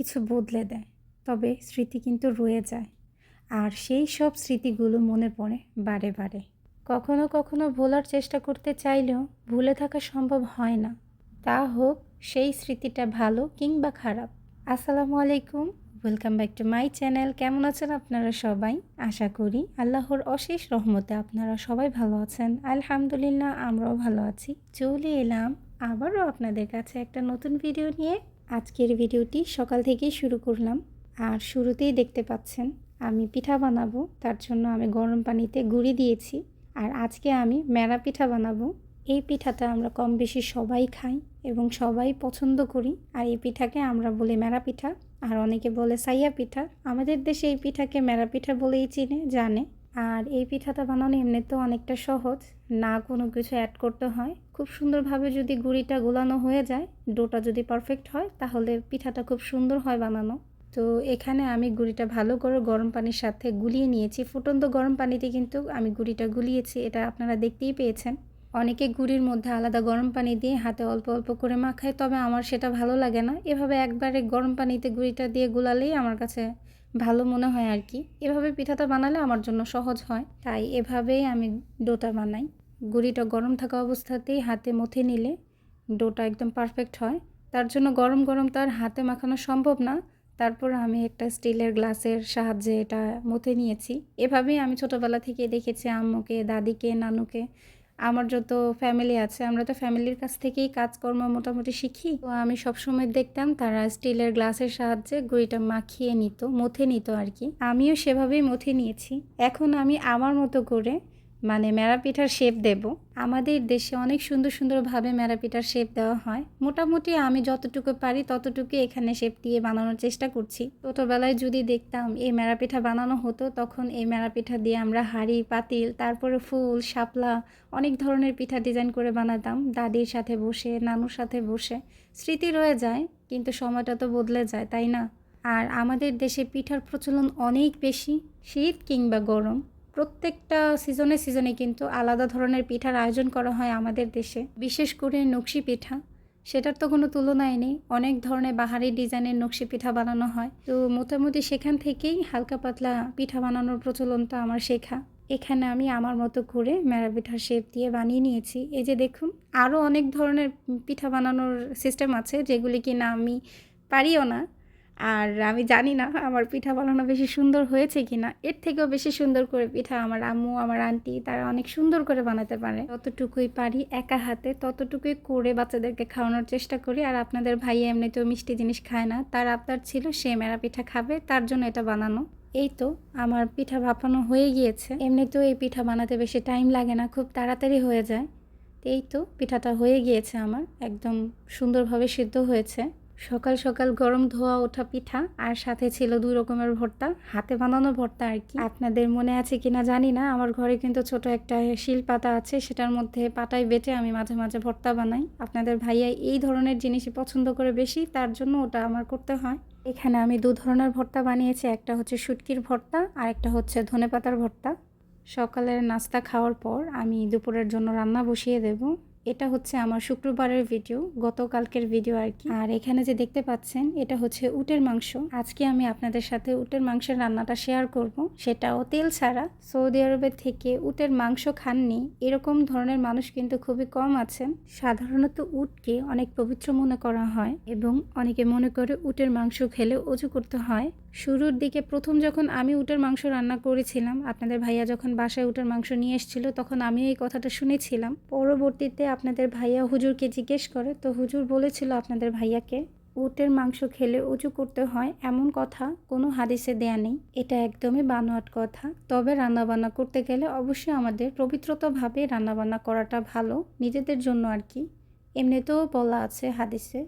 কিছু বদলে দেয়, তবে স্মৃতি কিন্তু রয়ে যায়। আর সেই সব স্মৃতিগুলো মনে পড়ে বারে বারে। কখনো কখনো ভোলার চেষ্টা করতে চাইলেও ভুলে থাকা সম্ভব হয় না। তা হোক, সেই স্মৃতিটা ভালো কিংবা খারাপ। আসসালামু আলাইকুম, welcome back to my channel. কেমন আছেন আপনারা সবাই? আশা করি আল্লাহর অশেষ রহমতে আপনারা সবাই ভালো আছেন। আলহামদুলিল্লাহ, আমরাও ভালো আছি। চলে এলাম আবারও আপনাদের কাছে একটা নতুন ভিডিও নিয়ে। আজকের ভিডিওটি সকাল থেকেই শুরু করলাম। আর শুরুতেই দেখতে পাচ্ছেন, আমি পিঠা বানাবো, তার জন্য আমি গরম পানিতে গুঁড়ি দিয়েছি। আর আজকে আমি মেরা পিঠা বানাবো। এই পিঠাটা আমরা কম বেশি সবাই খাই এবং সবাই পছন্দ করি। আর এই পিঠাকে আমরা বলি মেরা পিঠা। আর অনেকে বলে সাইয়া পিঠা। আমাদের দেশে এই পিঠাকে মেরা পিঠা বলেই চিনে, জানে। আর এই পিঠাটা বানানো এমনিতেও অনেকটা সহজ। না কোনো কিছু অ্যাড করতে হয়। খুব সুন্দরভাবে যদি গুঁড়িটা গোলানো হয়ে যায়, ডোটা যদি পারফেক্ট হয়, তাহলে পিঠাটা খুব সুন্দর হয় বানানো। তো এখানে আমি গুঁড়িটা ভালো করে গরম পানির সাথে গুলিয়ে নিয়েছি। ফুটন্ত গরম পানিতে কিন্তু আমি গুঁড়িটা গুলিয়েছি, এটা আপনারা দেখতেই পেয়েছেন। অনেকে গুড়ির মধ্যে আলাদা গরম পানি দিয়ে হাতে অল্প অল্প করে মাখায়, তবে আমার সেটা ভালো লাগে না। এভাবে একবারে গরম পানিতে গুঁড়িটা দিয়ে গুলালেই আমার কাছে ভালো মনে হয় আর কি। এভাবে পিঠাটা বানালে আমার জন্য সহজ হয়। তাই এভাবেই আমি ডোটা বানাই। গুঁড়িটা গরম থাকা অবস্থাতেই হাতে মথে নিলে ডোটা একদম পারফেক্ট হয়। তার জন্য গরম গরম তো আর হাতে মাখানো সম্ভব না। তারপর আমি একটা স্টিলের গ্লাসের সাহায্যে এটা মথে নিয়েছি। এভাবেই আমি ছোটোবেলা থেকে দেখেছি আম্মুকে, দাদিকে, নানুকে আমার যত ফ্যামিলি আছে, আমরা তো ফ্যামিলির কাছ থেকেই কাজকর্ম মোটামুটি শিখি। তো আমি সবসময় দেখতাম তারা স্টিলের গ্লাসের সাহায্যে গুঁড়িটা মাখিয়ে নিত, মথে নিত আর কি। আমিও সেভাবেই মথে নিয়েছি। এখন আমি আমার মতো করে মানে মেরা পিঠার শেপ দেব। আমাদের দেশে অনেক সুন্দর সুন্দরভাবে মেরা পিঠার শেপ দেওয়া হয়। মোটামুটি আমি যতটুকু পারি ততটুকু এখানে শেপ দিয়ে বানানোর চেষ্টা করছি। ছোটোবেলায় যদি দেখতাম এই মেরা পিঠা বানানো হতো, তখন এই মেরা পিঠা দিয়ে আমরা হাঁড়ি, পাতিল, তারপরে ফুল, শাপলা, অনেক ধরনের পিঠা ডিজাইন করে বানাতাম। দাদির সাথে বসে, নানুর সাথে বসে। স্মৃতি রয়ে যায়, কিন্তু সময়টা তো বদলে যায়, তাই না? আর আমাদের দেশে পিঠার প্রচলন অনেক বেশি, শীত কিংবা গরম। প্রত্যেকটা সিজনে সিজনে কিন্তু আলাদা ধরনের পিঠার আয়োজন করা হয় আমাদের দেশে। বিশেষ করে নকশি পিঠা, সেটার তো কোনো তুলনায় নেই। অনেক ধরনের বাহারি ডিজাইনের নকশি পিঠা বানানো হয়। তো মোটামুটি সেখান থেকেই হালকা পাতলা পিঠা বানানোর প্রচলনটা আমার শেখা। এখানে আমি আমার মতো করে মেরা পিঠার শেপ দিয়ে বানিয়ে নিয়েছি। এই যে দেখুন আরও অনেক ধরনের পিঠা বানানোর সিস্টেম আছে যেগুলি কি না আমি পারিও না। আর আমি জানি না আমার পিঠা বানানো বেশি সুন্দর হয়েছে কি না এর থেকেও বেশি সুন্দর করে পিঠা আমার আম্মু, আমার আন্টি, তারা অনেক সুন্দর করে বানাতে পারে। ততটুকুই পারি একা হাতে, ততটুকুই করে বাচ্চাদেরকে খাওয়ানোর চেষ্টা করি। আর আপনাদের ভাই এমনিতেও মিষ্টি জিনিস খায় না। তার আপনার ছিল, সে মেরা পিঠা খাবে, তার জন্য এটা বানানো। এই তো আমার পিঠা ভাপানো হয়ে গিয়েছে। এমনিতেও এই পিঠা বানাতে বেশি টাইম লাগে না, খুব তাড়াতাড়ি হয়ে যায়। এই তো পিঠাটা হয়ে গিয়েছে আমার, একদম সুন্দরভাবে সিদ্ধ হয়েছে। সকাল সকাল গরম ধোয়া ওঠা পিঠা আর সাথে ছিল দুই রকমের ভর্তা, হাতে বানানো ভর্তা আর কি। আপনাদের মনে আছে কিনা জানি না, আমার ঘরে কিন্তু ছোট একটা শিল পাতা আছে, সেটার মধ্যে পাটায় বেটে আমি মাঝে মাঝে ভর্তা বানাই। আপনাদের ভাইয়া এই ধরনের জিনিসই পছন্দ করে বেশি, তার জন্য ওটা আমার করতে হয়। এখানে আমি দু ধরনের ভর্তা বানিয়েছি, একটা হচ্ছে শুটকির ভর্তা আর একটা হচ্ছে ধনে পাতার ভর্তা। সকালের নাস্তা খাওয়ার পর আমি দুপুরের জন্য রান্না বসিয়ে দেব। এটা হচ্ছে আমার শুক্রবারের ভিডিও গতকালকের ভিডিও আর কি। আর এখানে যে দেখতে পাচ্ছেন, এটা হচ্ছে উটের মাংস। আজকে আমি আপনাদের সাথে উটের মাংসের রান্নাটা শেয়ার করব। সেটাও তেল ছাড়া। সৌদি আরবের থেকে উটের মাংস খাননি। এরকম ধরনের মানুষ কিন্তু খুবই কম আছেন। সাধারণত উটকে অনেক পবিত্র মনে করা হয় এবং অনেকে মনে করে উটের মাংস খেলে অজু করতে হয়। শুরুর দিকে প্রথম যখন আমি উটের মাংস রান্না করেছিলাম, আপনাদের ভাইয়া যখন বাসায় উটের মাংস নিয়ে এসেছিল, তখন আমিও এই কথাটা শুনেছিলাম। পরবর্তীতে আপনাদের ভাইয়া হুজুরকে জিজ্ঞেস করে, তো হুজুর বলেছিল আপনাদের ভাইয়াকে, উটের মাংস খেলে উঁচু করতে হয়, এমন কথা কোনো হাদিসে দেয়া নেই। এটা একদমই বানোয়াট কথা। তবে রান্নাবান্না করতে গেলে অবশ্যই আমাদের পবিত্রতাভাবে রান্নাবান্না করাটা ভালো, নিজেদের জন্য আর কি। এমনিতেও বলা আছে হাদিসে,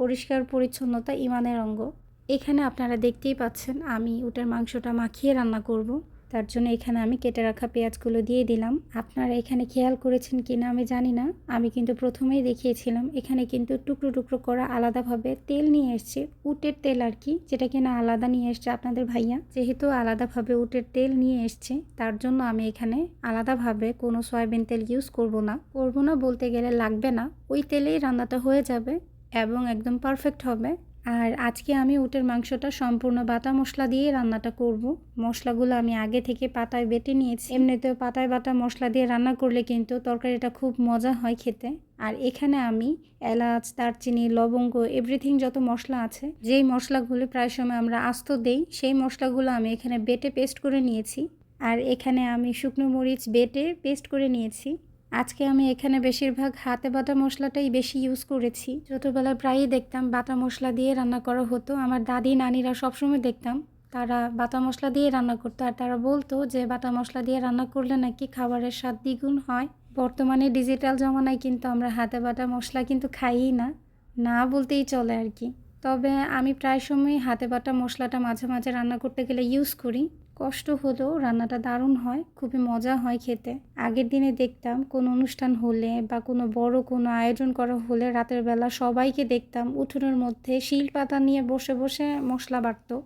পরিষ্কার পরিচ্ছন্নতা ইমানের অঙ্গ। এখানে আপনারা দেখতেই পাচ্ছেন, আমি উটের মাংসটা মাখিয়ে রান্না করব। তার জন্য এখানে আমি কেটে রাখা পেঁয়াজগুলো দিয়ে দিলাম। আপনারা এখানে খেয়াল করেছেন কি না আমি জানি না। আমি কিন্তু প্রথমেই দেখিয়েছিলাম, এখানে কিন্তু টুকরো টুকরো করা আলাদাভাবে তেল নিয়ে এসছে, উটের তেল আর কি, যেটা কিনা আলাদা নিয়ে এসছে আপনাদের ভাইয়া। যেহেতু আলাদাভাবে উটের তেল নিয়ে এসছে, তার জন্য আমি এখানে আলাদাভাবে কোনো সয়াবিন তেল ইউজ করব না। করব না বলতে গেলে লাগবে না। ওই তেলেই রান্নাটা হয়ে যাবে এবং একদম পারফেক্ট হবে। আর আজকে আমি উটের মাংসটা সম্পূর্ণ বাটা মশলা দিয়ে রান্নাটা করব। মশলাগুলো আমি আগে থেকে পাতায় বেটে নিয়েছি। এমনিতেও পাতায় বাটা মশলা দিয়ে রান্না করলে কিন্তু তরকারিটা খুব মজা হয় খেতে। আর এখানে আমি এলাচ, দারচিনি, লবঙ্গ এভরিথিং যত মশলা আছে, যেই মশলাগুলো প্রায় সময় আমরা আস্ত দেই, সেই মশলাগুলো আমি এখানে বেটে পেস্ট করে নিয়েছি। আর এখানে আমি শুকনো মরিচ বেটে পেস্ট করে নিয়েছি। আজকে আমি এখানে বেশিরভাগ হাতে বাটা মশলাটাই বেশি ইউজ করেছি। ছোটোবেলায় প্রায়ই দেখতাম বাটা মশলা দিয়ে রান্না করা হতো। আমার দাদি, নানিরা সবসময় দেখতাম তারা বাটা মশলা দিয়ে রান্না করতো। আর তারা বলতো যে বাটা মশলা দিয়ে রান্না করলে নাকি খাবারের স্বাদ দ্বিগুণ হয়। বর্তমানে ডিজিটাল জমানায় কিন্তু আমরা হাতে বাটা মশলা কিন্তু খাইই না না বলতেই চলে আর কি। তবে আমি প্রায় সময় হাতে বাটা মশলাটা মাঝে মাঝে রান্না করতে গেলে ইউজ করি। কষ্ট হলেও রান্নাটা দারুণ হয়, খুবই মজা হয় খেতে। আগের দিনে দেখতাম কোনো অনুষ্ঠান হলে বা কোনো বড় কোনো আয়োজন করা হলে রাতের বেলা সবাইকে দেখতাম উঠোনের মধ্যে শিল পাতা নিয়ে বসে বসে মশলা বাটতো।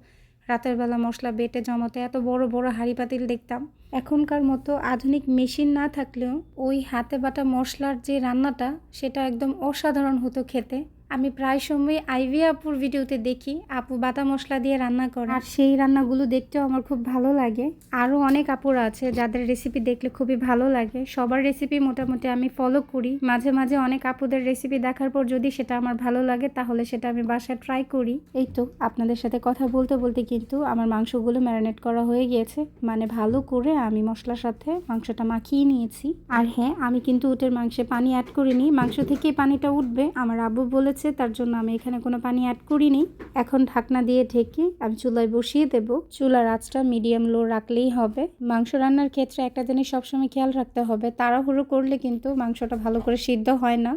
রাতের বেলা মশলা বেটে জমাতে এত বড় বড় হাঁড়ি পাতিল দেখতাম। এখনকার মতো আধুনিক মেশিন না থাকলেও ওই হাতে বাটা মশলার যে রান্নাটা, সেটা একদম অসাধারণ হতো খেতে। আমি প্রায় সময় আইভি আপুর ভিডিওতে দেখি আপু বাটা মশলা দিয়ে রান্না করে। আর সেই রান্নাগুলো দেখতেও আমার খুব ভালো লাগে। আরও অনেক আপুরা আছে যাদের রেসিপি দেখলে খুবই ভালো লাগে। সবার রেসিপি মোটামুটি আমি ফলো করি। মাঝে মাঝে অনেক আপুদের রেসিপি দেখার পর যদি সেটা আমার ভালো লাগে তাহলে সেটা আমি বাসায় ট্রাই করি। এই তো আপনাদের সাথে কথা বলতে বলতে কিন্তু আমার মাংসগুলো ম্যারিনেট করা হয়ে গিয়েছে। মানে ভালো করে আমি মশলার সাথে মাংসটা মাখিয়ে নিয়েছি। আর হ্যাঁ আমি কিন্তু উটের মাংসে পানি অ্যাড করিনি। মাংস থেকে পানিটা উঠবে। আমার আব্বু বলেছে তার জন্য আমি এখানে কোনো পানি অ্যাড করিনি। এখন ঢাকনা দিয়ে ঢেকে আমি চুলায় বসিয়ে দেব। চুলার আঁচটা মিডিয়াম লো রাখলেই হবে। মাংস রান্নার ক্ষেত্রে একটা জিনিস সবসময় খেয়াল রাখতে হবে, তাড়াহুড়ো করলে কিন্তু মাংসটা ভালো করে সিদ্ধ হয় না।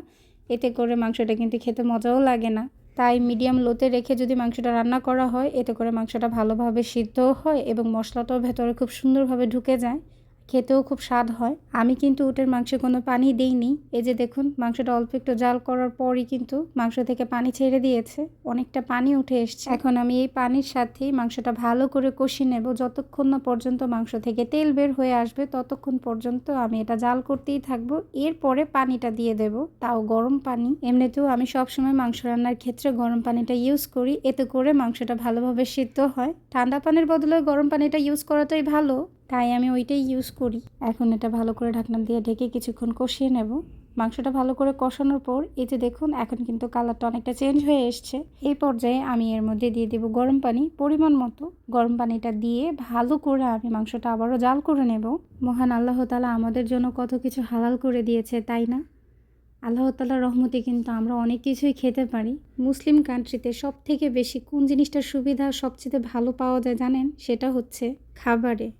এতে করে মাংসটা কিন্তু খেতে মজাও লাগে না। তাই মিডিয়াম লোতে রেখে যদি মাংসটা রান্না করা হয়, এতে করে মাংসটা ভালোভাবে সিদ্ধও হয় এবং মশলাটাও ভেতরে খুব সুন্দরভাবে ঢুকে যায়। খেতেও খুব স্বাদ হয়। আমি কিন্তু উটের মাংসে কোনো পানি দিইনি। এই যে দেখুন, মাংসটা অল্প একটু জাল করার পরই কিন্তু মাংস থেকে পানি ছেড়ে দিয়েছে। অনেকটা পানি উঠে এসছে। এখন আমি এই পানির সাথেই মাংসটা ভালো করে কষিয়ে নেব। যতক্ষণ না পর্যন্ত মাংস থেকে তেল বের হয়ে আসবে, ততক্ষণ পর্যন্ত আমি এটা জাল করতেই থাকব। এরপরে পানিটা দিয়ে দেব। তাও গরম পানি। এমনিতেও আমি সবসময় মাংস রান্নার ক্ষেত্রে গরম পানিটা ইউজ করি। এতে করে মাংসটা ভালোভাবে সিদ্ধ হয়। ঠান্ডা পানির বদলে গরম পানিটা ইউজ করাটাই ভালো। তাই আমি ওইটাই ইউজ করি। এখন এটা ভালো করে ঢাকনা দিয়ে ঢেকে কিছুক্ষণ কষিয়ে নেব। মাংসটা ভালো করে কষানোর পর এই যে দেখুন, এখন কিন্তু কালারটা অনেকটা চেঞ্জ হয়ে এসছে। এই পর্যায়ে আমি এর মধ্যে দিয়ে দেব গরম পানি। পরিমাণ মতো গরম পানিটা দিয়ে ভালো করে আমি মাংসটা আবারও জাল করে নেব। মহান আল্লাহ তালা আমাদের জন্য কত কিছু হালাল করে দিয়েছে, তাই না? আল্লাহ তালার রহমতে কিন্তু আমরা অনেক কিছুই খেতে পারি। মুসলিম কান্ট্রিতে সব থেকে বেশি কোন জিনিসটার সুবিধা সবচেয়ে ভালো পাওয়া যায় জানেন? সেটা হচ্ছে খাবারে।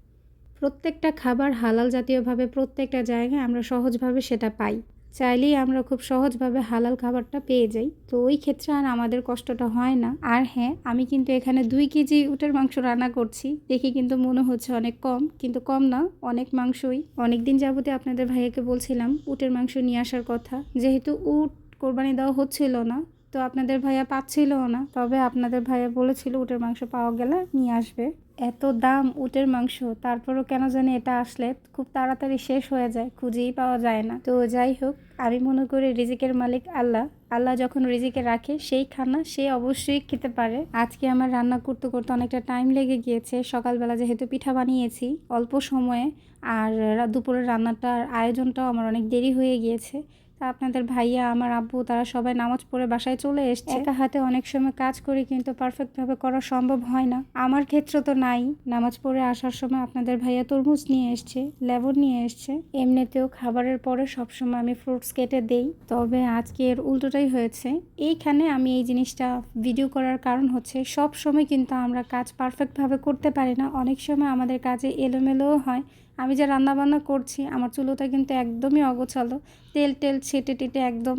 প্রত্যেকটা খাবার হালাল জাতীয়ভাবে প্রত্যেকটা জায়গায় আমরা সহজভাবে সেটা পাই। চাইলেই আমরা খুব সহজভাবে হালাল খাবারটা পেয়ে যাই। তো ওই ক্ষেত্রে আর আমাদের কষ্টটা হয় না। আর হ্যাঁ আমি কিন্তু এখানে দুই কেজি উটের মাংস রান্না করছি। দেখি কিন্তু মনে হচ্ছে অনেক কম, কিন্তু কম না, অনেক মাংসই। অনেক দিন যাবতে আপনাদের ভাইয়াকে বলছিলাম, উটের মাংস নিয়ে আসার কথা। যেহেতু উট কোরবানি দেওয়া হচ্ছিল না তো আপনাদের ভাইয়া পাচ্ছিলও না। তবে আপনাদের ভাইয়া বলেছিল উটের মাংস পাওয়া গেলে নিয়ে আসবে। এত দাম উটের মাংস, তারপরও কেন জানি এটা আসলে খুব তাড়াতাড়ি শেষ হয়ে যায়, খুঁজেই পাওয়া যায় না। তো যাই হোক, আমি মনে করি রিজিকের মালিক আল্লাহ। আল্লাহ যখন রিজিকে রাখে, সেই খানা সে অবশ্যই খেতে পারে। আজকে আমার রান্না করতে করতে অনেকটা টাইম লেগে গিয়েছে। সকালবেলা যেহেতু পিঠা বানিয়েছি অল্প সময়ে, আর দুপুরের রান্নাটার আয়োজনটাও আমার অনেক দেরি হয়ে গিয়েছে। তা আপনাদের ভাইয়া, আমার আব্বু, তারা সবাই নামাজ পড়ে বাসায় চলে এসছে। একা হাতে অনেক সময় কাজ করি কিন্তু পারফেক্টভাবে করা সম্ভব হয় না। আমার ক্ষেত্রে তো নাই। নামাজ পড়ে আসার সময় আপনাদের ভাইয়া তরমুজ নিয়ে এসছে, লেবন নিয়ে এসছে। এমনিতেও খাবারের পরে সবসময় আমি ফ্রুটস কেটে দেই। তবে আজকে এর উল্টোটাই হয়েছে। এইখানে আমি এই জিনিসটা ভিডিও করার কারণ হচ্ছে সব সময় কিন্তু আমরা কাজ পারফেক্টভাবে করতে পারি না। অনেক সময় আমাদের কাজে এলোমেলোও হয়। আমি যে রান্নাবান্না করছি, আমার চুলোটা কিন্তু একদমই অগোছালো। তেল টেল ছেটে টেটে একদম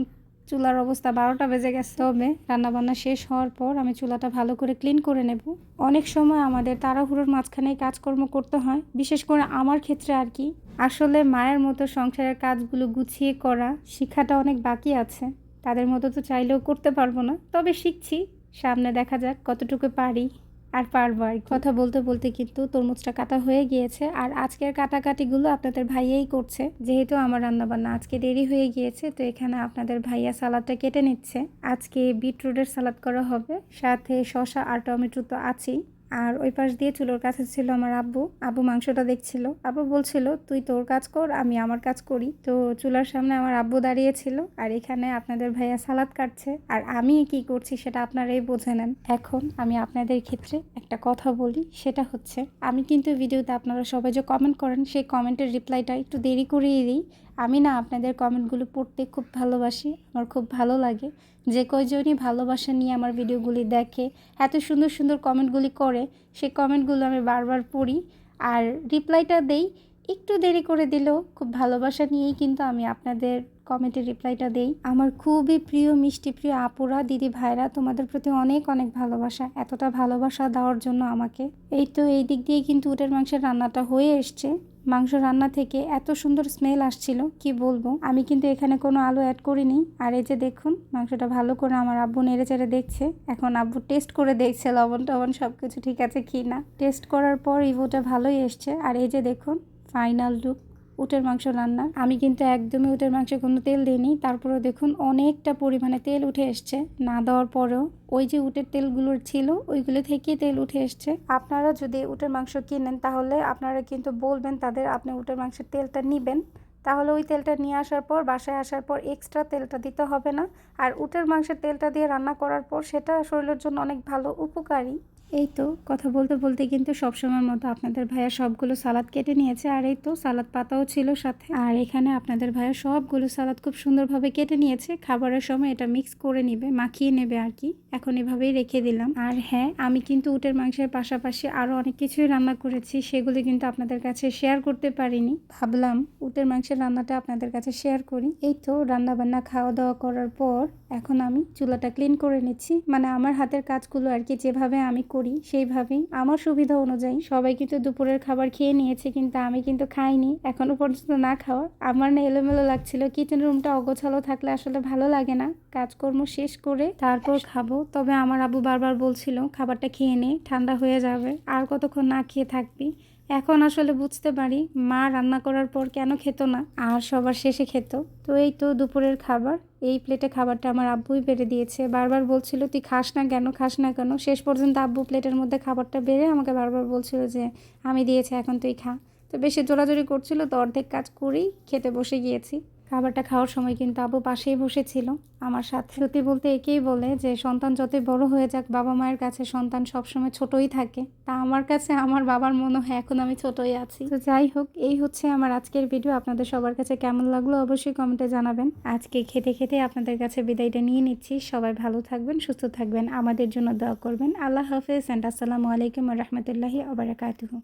চুলার অবস্থা বারোটা বেজে গেছে। তবে রান্নাবান্না শেষ হওয়ার পর আমি চুলাটা ভালো করে ক্লিন করে নেব। অনেক সময় আমাদের তাড়াহুড়োর মাঝখানেই কাজকর্ম করতে হয়, বিশেষ করে আমার ক্ষেত্রে আর কি। আসলে মায়ের মতো সংসারের কাজগুলো গুছিয়ে করা শিক্ষাটা অনেক বাকি আছে। তাদের মতো তো চাইলেও করতে পারব না। তবে শিখছি, সামনে দেখা যাক কতটুকু পারি। আর পারব আর কথা বলতে বলতে কিন্তু তরমুজটা কাটা হয়ে গিয়েছে। আর আজকের কাটাকাটিগুলো আপনাদের ভাইয়াই করছে। যেহেতু আমার রান্নাবান্না আজকে দেরি হয়ে গিয়েছে, তো এখানে আপনাদের ভাইয়া সালাদটা কেটে নিচ্ছে। আজকে বিটরুটের সালাদ করা হবে। সাথে শসা আর টমেটো তো আছেই। আর ওই পাশ দিয়ে চুলোর কাছে ছিল আমার আব্বু। আব্বু মাংসটা দেখছিল। আব্বু বলছিল, তুই তোর কাজ কর, আমি আমার কাজ করি। তো চুলার সামনে আমার আব্বু দাঁড়িয়েছিল। আর এখানে আপনাদের ভাইয়া সালাদ কাটছে। আর আমি কি করছি সেটা আপনারাই বোঝে নেন। এখন আমি আপনাদের ক্ষেত্রে একটা কথা বলি, সেটা হচ্ছে, আমি কিন্তু ভিডিওতে আপনারা সবাই যে কমেন্ট করেন, সেই কমেন্টের রিপ্লাইটা একটু দেরি করিয়ে দিই। আমি না আপনাদের কমেন্টগুলো পড়তে খুব ভালোবাসি, আমার খুব ভালো লাগে। যে কয়জনই ভালোবাসা নিয়ে আমার ভিডিওগুলি দেখে, এত সুন্দর সুন্দর কমেন্টগুলি করে সেই কমেন্টগুলো আমি বারবার পড়ি। আর রিপ্লাইটা দেই একটু দেরি করে দিলেও খুব ভালোবাসা নিয়েই কিন্তু আমি আপনাদের কমেন্টের রিপ্লাইটা দেই। আমার খুবই প্রিয়, মিষ্টি প্রিয় আপুরা, দিদি ভাইরা, তোমাদের প্রতি অনেক অনেক ভালোবাসা। এতটা ভালোবাসা দেওয়ার জন্য আমাকে। এই তো এই দিক দিয়ে কিন্তু উটের মাংসের রান্নাটা হয়ে এসছে। মাংস রান্না থেকে এত সুন্দর স্মেল আসছিল, কি বলব? আমি কিন্তু এখানে কোনো আলু অ্যাড করিনি। আর এই যে দেখুন, মাংসটা ভালো করে আমার আব্বু নেড়ে চেড়ে দেখছে। এখন আব্বু টেস্ট করে দেখছে লবণ টবণ সব কিছু ঠিক আছে কি না টেস্ট করার পর ইভোটা ভালোই এসছে। আর এই যে দেখুন ফাইনাল লুক, উটের মাংস রান্না। আমি কিন্তু একদমই উটের মাংসে কোনো তেল দিইনি। তারপরেও দেখুন অনেকটা পরিমাণে তেল উঠে এসছে। না দেওয়ার পরেও ওই যে উটের তেলগুলো ছিল, ওইগুলো থেকেই তেল উঠে এসছে। আপনারা যদি উটের মাংস কিনেন, তাহলে আপনারা কিন্তু বলবেন তাদের আপনি উটের মাংসের তেলটা নিবেন। তাহলে ওই তেলটা নিয়ে আসার পর, বাসায় আসার পর এক্সট্রা তেলটা দিতে হবে না। আর উটের মাংসের তেলটা দিয়ে রান্না করার পর, সেটা শরীরের জন্য অনেক ভালো, উপকারী। এই তো কথা বলতে বলতে কিন্তু সবসময়ের মতো আপনাদের ভাইয়া সবগুলো সালাদ কেটে নিয়েছে, আর এই তো সালাদ পাতাও ছিল সাথে। আর এখানে আপনাদের ভাইয়া সবগুলো সালাদ খুব সুন্দরভাবে কেটে নিয়েছে, খাবারের সময় এটা মিক্স করে নেবে, মাখিয়ে নেবে আর কি। এখন এভাবেই রেখে দিলাম। আর হ্যাঁ আমি কিন্তু উটের মাংসের পাশাপাশি আরও অনেক কিছুই রান্না করেছি, সেগুলি কিন্তু আপনাদের কাছে শেয়ার করতে পারিনি। ভাবলাম উটের মাংসের রান্নাটা আপনাদের কাছে শেয়ার করি। এই তো রান্না বান্না খাওয়া দাওয়া করার পর এখন আমি চুলাটা ক্লিন করে নিচ্ছি। মানে আমার হাতের কাজগুলো আর কি যেভাবে আমি করি সেইভাবেই। আমার সুবিধা অনুযায়ী সবাই কিন্তু দুপুরের খাবার খেয়ে নিয়েছে কিন্তু আমি কিন্তু খাইনি। এখনও পর্যন্ত না খাওয়া। আমার না এলোমেলো লাগছিল। কিচেন রুমটা অগোছালো থাকলে আসলে ভালো লাগে না। কাজকর্ম শেষ করে তারপর খাব। তবে আমার আবু বারবার বলছিল, খাবারটা খেয়ে নে, ঠান্ডা হয়ে যাবে। আর কতক্ষণ না খেয়ে থাকবি? এখন আসলে বুঝতে পারি মা রান্না করার পর কেন খেত না, আর সবার শেষে খেত। তো এই তো দুপুরের খাবার। এই প্লেটে খাবারটা আমার আব্বুই বেড়ে দিয়েছে। বারবার বলছিল, তুই খাস না কেন, খাস না কেন? শেষ পর্যন্ত আব্বু প্লেটের মধ্যে খাবারটা বেড়ে আমাকে বারবার বলছিল যে, আমি দিয়েছি, এখন তুই খা। তো বেশি জোরাজোরি করছিল, তো অর্ধেক কাজ করেই খেতে বসে গিয়েছি। খাবারটা খাওয়ার সময় কিন্তু আবু পাশেই বসেছিল। আমার সাথে সত্যি বলতে একেই বলে যে, সন্তান যতই বড় হয়ে যাক, বাবা মায়ের কাছে সন্তান সবসময় ছোটই থাকে। তা আমার কাছে আমার বাবার মনে হয় এখন আমি ছোটই আছি। তো যাই হোক, এই হচ্ছে আমার আজকের ভিডিও আপনাদের সবার কাছে কেমন লাগল অবশ্যই কমেন্টে জানাবেন। আজকে খেতে খেতে আপনাদের কাছে বিদায়টা নিয়ে নিচ্ছি। সবাই ভালো থাকবেন, সুস্থ থাকবেন। আমাদের জন্য দোয়া করবেন। আল্লাহ হাফেজ অ্যান্ড আসসালামু আলাইকুম রহমতুল্লাহি আবরাকাতুহু